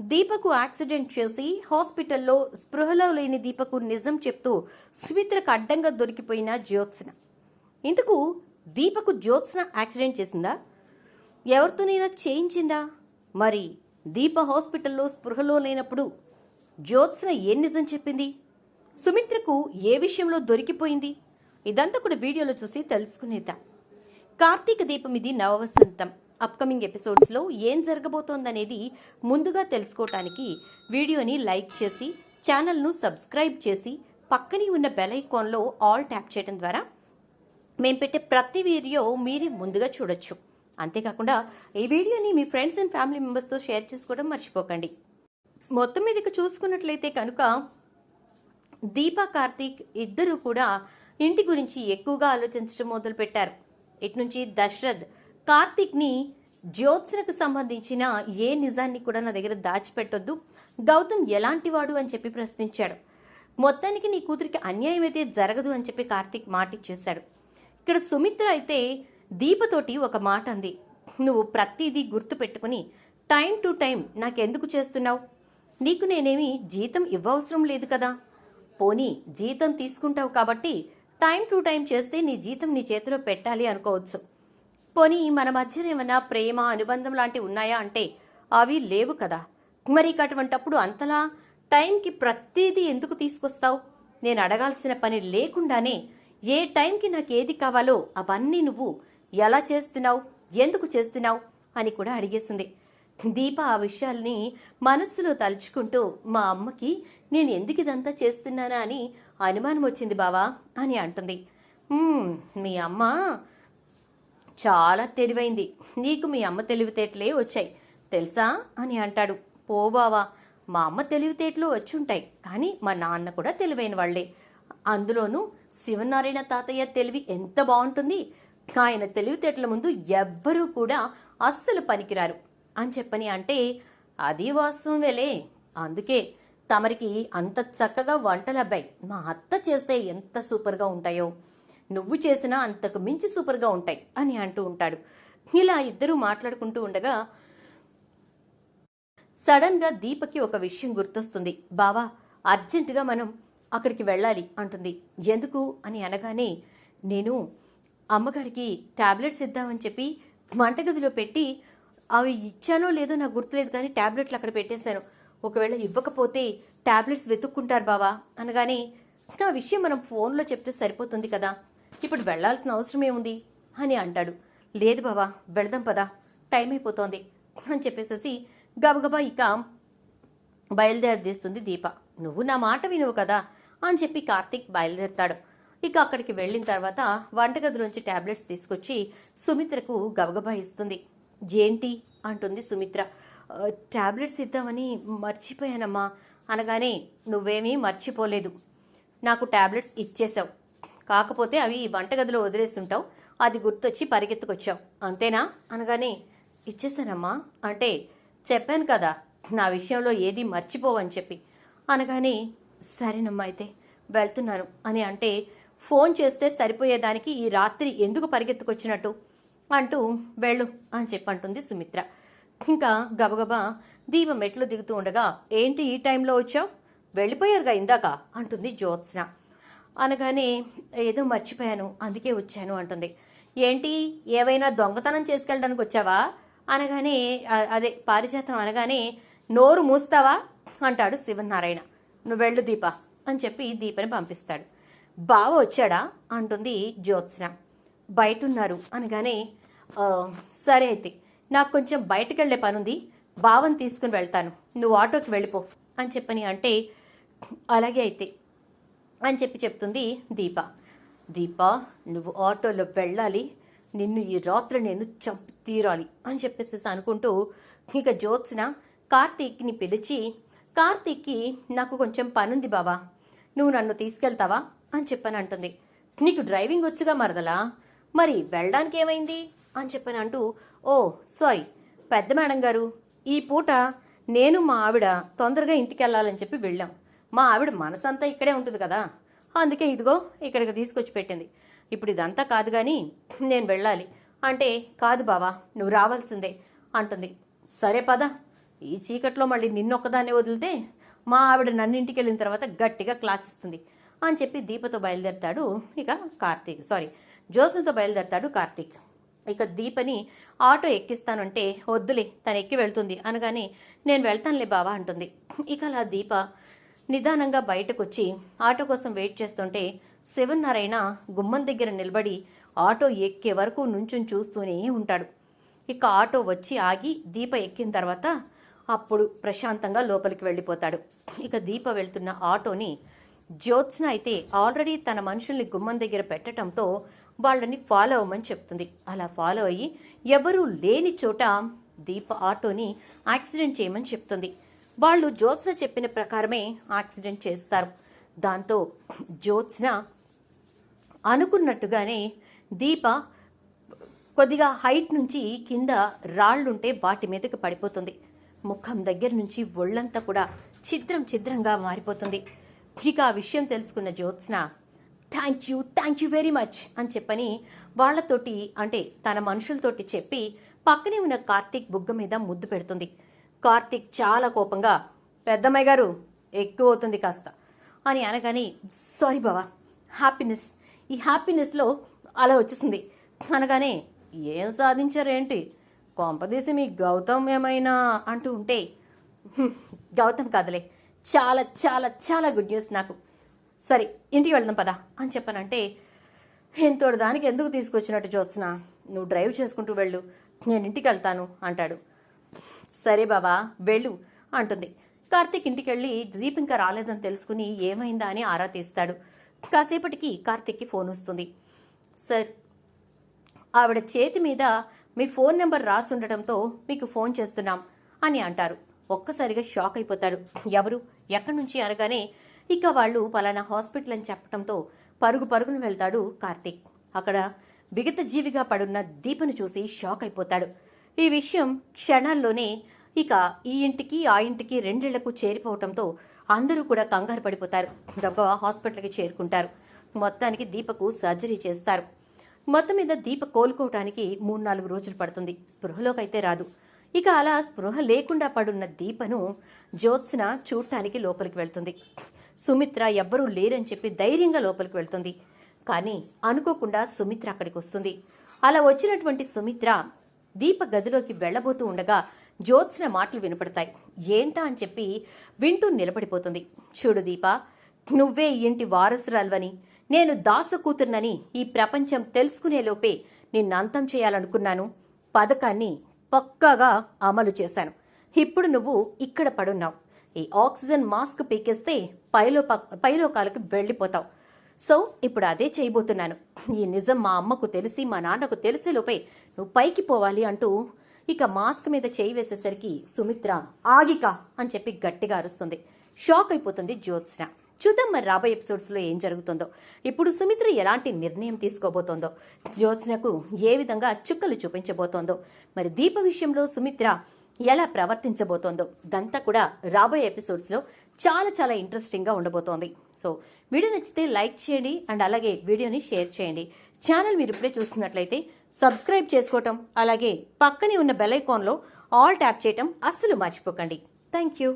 దీపకు accident చేసి హాస్పిటల్లో స్పృహలో లేని దీపకు నిజం చెప్తూ సుమిత్రకు అడ్డంగా దొరికిపోయిన జ్యోత్స్న. ఇందుకు దీపకు జ్యోత్స్న యాక్సిడెంట్ చేసిందా? ఎవరితోనైనా చేయించిందా? మరి దీప హాస్పిటల్లో స్పృహలో లేనప్పుడు జ్యోత్స్న ఏం నిజం చెప్పింది? సుమిత్రకు ఏ విషయంలో దొరికిపోయింది? ఇదంతా కూడా వీడియోలో చూసి తెలుసుకునేదా కార్తీక దీపం ఇది నవవసంతం. అప్కమింగ్ ఎపిసోడ్స్లో ఏం జరగబోతోందనేది ముందుగా తెలుసుకోవటానికి వీడియోని లైక్ చేసి ఛానల్ను సబ్స్క్రైబ్ చేసి పక్కనే ఉన్న బెల్ ఐకాన్లో ఆల్ ట్యాప్ చేయడం ద్వారా మేము పెట్టే ప్రతి వీడియో మీరే ముందుగా చూడొచ్చు. అంతేకాకుండా ఈ వీడియోని మీ ఫ్రెండ్స్ అండ్ ఫ్యామిలీ మెంబర్స్తో షేర్ చేసుకోవడం మర్చిపోకండి. మొత్తం మీదకి చూసుకున్నట్లయితే కనుక దీపా కార్తీక్ ఇద్దరూ కూడా ఇంటి గురించి ఎక్కువగా ఆలోచించడం మొదలుపెట్టారు. ఇటు నుంచి దశరథ్ కార్తిక్ని జ్యోత్స్నకు సంబంధించిన ఏ నిజాన్ని కూడా నా దగ్గర దాచిపెట్టొద్దు. గౌతమ్ ఎలాంటివాడు అని చెప్పి ప్రశ్నించాడు. మొత్తానికి నీ కూతురికి అన్యాయం అయితే జరగదు అని చెప్పి కార్తిక్ మాట ఇచ్చేశాడు ఇక్కడ సుమిత్ర అయితే దీపతోటి ఒక మాట అంది. నువ్వు ప్రతిదీ గుర్తు పెట్టుకుని టైం టు టైం నాకెందుకు చేస్తున్నావు? నీకు నేనేమి జీతం ఇవ్వవసరం లేదు కదా. పోనీ జీతం తీసుకుంటావు కాబట్టి టైం టు టైం చేస్తే నీ జీతం నీ చేతిలో పెట్టాలి అనుకోవచ్చు. పోనీ మన మధ్యన ఏమన్నా ప్రేమ అనుబంధం లాంటివి ఉన్నాయా అంటే అవి లేవు కదా. మరి అటువంటప్పుడు అంతలా టైంకి ప్రతిదీ ఎందుకు తీసుకొస్తావు? నేను అడగాల్సిన పని లేకుండానే ఏ టైంకి నాకు ఏది కావాలో అవన్నీ నువ్వు ఎలా చేస్తున్నావు ఎందుకు చేస్తున్నావు అని కూడా అడిగేసింది. దీప ఆ విషయాల్ని మనస్సులో తలుచుకుంటూ మా అమ్మకి నేను ఎందుకు ఇదంతా చేస్తున్నానా అని అనుమానం వచ్చింది బావా అని అంటుంది. మీ అమ్మ చాలా తెలివైంది. నీకు మీ అమ్మ తెలివితేటలే వచ్చాయి. తెలుసా? అని అంటాడు. పో బావా మా అమ్మ తెలివితేటలు వచ్చుంటాయి కానీ మా నాన్న కూడా తెలివైన వాళ్ళే అందులోనూ శివనారాయణ తాతయ్య తెలివి ఎంత బాగుంటుంది ఆయన తెలివితేటల ముందు ఎవ్వరూ కూడా అస్సలు పనికిరారు. అని చెప్పని అంటే అది వాస్తవం వేలే. అందుకే తమరికి అంత చక్కగా వంటలు అబ్బాయి మా అత్త చేస్తే ఎంత సూపర్గా ఉంటాయో. నువ్వు చేసినా అంతకు మించి సూపర్గా ఉంటాయి అని అంటూ ఉంటాడు. ఇలా ఇద్దరూ మాట్లాడుకుంటూ ఉండగా సడన్గా దీపకి ఒక విషయం గుర్తొస్తుంది. బావా అర్జెంటుగా మనం అక్కడికి వెళ్ళాలి అంటుంది. ఎందుకు? అని అనగానే నేను అమ్మగారికి ట్యాబ్లెట్స్ ఇద్దామని చెప్పి వంటగదిలో పెట్టి అవి ఇచ్చానో లేదో నాకు గుర్తులేదు కానీ టాబ్లెట్లు అక్కడ పెట్టేశాను. ఒకవేళ ఇవ్వకపోతే టాబ్లెట్స్ వెతుక్కుంటారు బావా. అనగానే ఆ విషయం మనం ఫోన్లో చెప్తే సరిపోతుంది కదా? ఇప్పుడు వెళ్ళాల్సిన అవసరం ఏముంది? అని అంటాడు. లేదు బావా వెళదాం పదా. టైం అయిపోతోంది. అని చెప్పేసేసి గబగబా ఇక బయలుదేరదీస్తుంది దీప. నువ్వు నా మాట వినువు కదా అని చెప్పి కార్తీక్ బయలుదేరుతాడు. ఇక అక్కడికి వెళ్ళిన తర్వాత వంటగదిలోంచి ట్యాబ్లెట్స్ తీసుకొచ్చి సుమిత్రకు గబగబా ఇస్తుంది. జేంటి అంటుంది సుమిత్ర. ట్యాబ్లెట్స్ టాబ్లెట్స్ ఇద్దామని మర్చిపోయానమ్మా. అనగానే నువ్వేమీ మర్చిపోలేదు. నాకు టాబ్లెట్స్ ఇచ్చేసావు కాకపోతే అవి వంటగదిలో వదిలేస్తుంటావు. అది గుర్తొచ్చి పరిగెత్తుకొచ్చావు. అంతేనా? అనగానే ఇచ్చేసానమ్మా. అంటే చెప్పాను కదా నా విషయంలో ఏది మర్చిపోవని చెప్పి. అనగానే సరేనమ్మా అయితే వెళ్తున్నాను. అని అంటే ఫోన్ చేస్తే సరిపోయేదానికి ఈ రాత్రి ఎందుకు పరిగెత్తుకొచ్చినట్టు? అంటూ వెళ్ళు అని చెప్పంటుంది సుమిత్ర. ఇంకా గబగబా దీప మెట్లు దిగుతూ ఉండగా ఏంటి ఈ టైంలో వచ్చావు? వెళ్ళిపోయారుగా ఇందాక అంటుంది జ్యోత్స్న. అనగానే ఏదో మర్చిపోయాను అందుకే వచ్చాను అంటుంది. ఏంటి ఏవైనా దొంగతనం చేసుకెళ్ళడానికి వచ్చావా? అనగానే అదే పారిజాతం అనగానే నోరు మూస్తావా? అంటాడు శివనారాయణ. నువ్వు వెళ్ళు దీప అని చెప్పి దీపని పంపిస్తాడు. బావ వచ్చాడా? అంటుంది జ్యోత్స్న. బయట ఉన్నారు అనగానే సరే అయితే నాకు కొంచెం బయటకు వెళ్ళే పనుంది. బావని తీసుకుని వెళ్తాను. నువ్వు ఆటోకి వెళ్ళిపో అని చెప్పని అంటే అలాగే అయితే. అని చెప్పి చెప్తుంది దీప. దీప నువ్వు ఆటోలో వెళ్ళాలి. నిన్ను ఈ రాత్రి నేను చంపి తీరాలి అని చెప్పేసి అనుకుంటూ ఇక జ్యోత్స్న కార్తీక్ని పిలిచి కార్తీక్కి నాకు కొంచెం పనుంది బావా. నువ్వు నన్ను తీసుకెళ్తావా? అని చెప్పని అంటుంది. నీకు డ్రైవింగ్ వచ్చుగా మరదలా? మరి వెళ్ళడానికి ఏమైంది? అని చెప్పని అంటూ ఓ సారీ. పెద్ద మేడం గారు ఈ పూట నేను మా ఆవిడ తొందరగా ఇంటికి వెళ్ళాలని చెప్పి వెళ్ళాం. మా ఆవిడ మనసంతా ఇక్కడే ఉంటుంది కదా. అందుకే ఇదిగో ఇక్కడికి తీసుకొచ్చి పెట్టింది. ఇప్పుడు ఇదంతా కాదు కానీ నేను వెళ్ళాలి. అంటే కాదు బావా నువ్వు రావాల్సిందే అంటుంది. సరే పద. ఈ చీకట్లో మళ్ళీ నిన్నొక్కదాన్ని వదిలితే మా ఆవిడ నన్నింటికి వెళ్ళిన తర్వాత గట్టిగా క్లాస్ ఇస్తుంది అని చెప్పి దీపతో బయలుదేరతాడు ఇక కార్తీక్. సారీ జోసన్తో బయలుదేరతాడు కార్తీక్. ఇక దీపని ఆటో ఎక్కిస్తానంటే వద్దులే తను ఎక్కి వెళ్తుంది అనగానే నేను వెళ్తానులే బావా అంటుంది. ఇక అలా దీప నిదానంగా బయటకొచ్చి ఆటో కోసం వెయిట్ చేస్తుంటే శివన్ గుమ్మం దగ్గర నిలబడి ఆటో ఎక్కే వరకు నుంచుని చూస్తూనే ఉంటాడు. ఇక ఆటో వచ్చి ఆగి దీప ఎక్కిన తర్వాత అప్పుడు ప్రశాంతంగా లోపలికి వెళ్ళిపోతాడు. ఇక దీప వెళ్తున్న ఆటోని జ్యోత్స్న అయితే ఆల్రెడీ తన మనుషుల్ని గుమ్మం దగ్గర పెట్టడంతో వాళ్ళని ఫాలో అవ్వమని చెప్తుంది. అలా ఫాలో అయ్యి ఎవరూ లేని చోట దీప ఆటోని యాక్సిడెంట్ చేయమని చెప్తుంది. వాళ్ళు జ్యోత్స్న చెప్పిన ప్రకారమే యాక్సిడెంట్ చేస్తారు. దాంతో జ్యోత్స్న అనుకున్నట్టుగానే దీప కొద్దిగా హైట్ నుంచి కింద రాళ్ళుంటే వాటి మీదకి పడిపోతుంది. ముఖం దగ్గర నుంచి ఒళ్ళంతా కూడా ఛిద్రం ఛిద్రంగా మారిపోతుంది. ఇక ఆ విషయం తెలుసుకున్న Jyotsna thank you thank you very much అని చెప్పని వాళ్ళతోటి అంటే తన మనుషులతోటి చెప్పి పక్కనే ఉన్న కార్తీక్ బుగ్గ మీద ముద్దు పెడుతుంది. కార్తిక్ చాలా కోపంగా పెద్దమ్మాయి గారు ఎక్కువ అవుతుంది కాస్త అని అనగానే సారీ బావా హ్యాపీనెస్ ఈ హ్యాపీనెస్లో అలా వచ్చేసింది అనగానే ఏం సాధించారేంటి? కొంపదీసి మీ గౌతమ్ ఏమైనా అంటూ ఉంటే గౌతమ్ కాదులే చాలా చాలా చాలా గుడ్ న్యూస్ నాకు. సరే ఇంటికి వెళ్దాం పదా అని చెప్పానంటే ఇంతోడు దానికి ఎందుకు తీసుకొచ్చినట్టు చూస్తున్నా? నువ్వు డ్రైవ్ చేసుకుంటూ వెళ్ళు నేను ఇంటికి వెళ్తాను అంటాడు. సరే బాబా వెళ్ళు అంటుంది. కార్తీక్ ఇంటికెళ్ళి దీప్ ఇంకా రాలేదని తెలుసుకుని ఏమైందా అని ఆరా తీస్తాడు. కాసేపటికి కార్తీక్కి ఫోన్ వస్తుంది. సార్ ఆవిడ చేతి మీద మీ ఫోన్ నెంబర్ రాసి ఉండటంతో మీకు ఫోన్ చేస్తున్నాం అని అంటారు. ఒక్కసారిగా షాక్ అయిపోతాడు. ఎవరు? ఎక్కడి నుంచి అనగానే ఇక వాళ్ళు పలానా హాస్పిటల్ అని చెప్పడంతో పరుగు పరుగును వెళ్తాడు కార్తీక్. అక్కడ బిగత జీవిగా పడున్న దీపను చూసి షాక్ అయిపోతాడు. ఈ విషయం క్షణాల్లోనే ఇక ఈ ఇంటికి ఆ ఇంటికి రెండేళ్ళకు చేరిపోవటంతో అందరూ కూడా కంగారు పడిపోతారు. గబగబా హాస్పిటల్కి చేరుకుంటారు. మొత్తానికి దీపకు సర్జరీ చేస్తారు. మొత్తం మీద దీప కోలుకోవటానికి మూడు నాలుగు రోజులు పడుతుంది. స్పృహలోకైతే రాదు. ఇక అలా స్పృహ లేకుండా పడున్న దీపను జ్యోత్స్న చూడటానికి లోపలికి వెళ్తుంది. సుమిత్ర ఎవ్వరూ లేరని చెప్పి ధైర్యంగా లోపలికి వెళ్తుంది. కానీ అనుకోకుండా సుమిత్ర అక్కడికి వస్తుంది. అలా వచ్చినటువంటి సుమిత్ర దీప గదిలోకి వెళ్ళబోతూ ఉండగా జ్యోత్స్న మాటలు వినపడతాయి. ఏంటా అని చెప్పి వింటూ నిలబడిపోతుంది. చూడు దీప నువ్వే ఇంటి వారసురాల్వని నేను దాసు కూతుర్నని ఈ ప్రపంచం తెలుసుకునేలోపే నిన్నంతం చేయాలనుకున్నాను. పథకాన్ని పక్కాగా అమలు చేశాను. ఇప్పుడు నువ్వు ఇక్కడ పడున్నావు. ఈ ఆక్సిజన్ మాస్క్ పీకేస్తే పైలో పైలోకాలకు వెళ్ళిపోతావు. సో ఇప్పుడు అదే చేయబోతున్నాను. ఈ నిజం మా అమ్మకు తెలిసి మా నాన్నకు తెలిసేలోపే నువ్వు పైకి పోవాలి అంటూ ఇక మాస్క్ మీద చేయి వేసేసరికి సుమిత్ర ఆగిక అని చెప్పి గట్టిగా అరుస్తుంది. షాక్ అయిపోతుంది జ్యోత్స్న. చూద్దాం మరి రాబోయే ఎపిసోడ్స్లో ఏం జరుగుతుందో. ఇప్పుడు సుమిత్ర ఎలాంటి నిర్ణయం తీసుకోబోతోందో జ్యోత్స్నకు ఏ విధంగా చుక్కలు చూపించబోతోందో మరి దీప విషయంలో సుమిత్ర ఎలా ప్రవర్తించబోతోందో దంతా కూడా రాబోయే ఎపిసోడ్స్లో చాలా చాలా ఇంట్రెస్టింగ్గా ఉండబోతోంది. సో వీడియో నచ్చితే లైక్ చేయండి అండ్ అలాగే వీడియోని షేర్ చేయండి. ఛానల్ మీరు ఇప్పుడే చూస్తున్నట్లయితే సబ్స్క్రైబ్ చేసుకోవటం అలాగే పక్కనే ఉన్న బెల్ ఐకాన్లో ఆల్ ట్యాప్ చేయటం అస్సలు మర్చిపోకండి. Thank you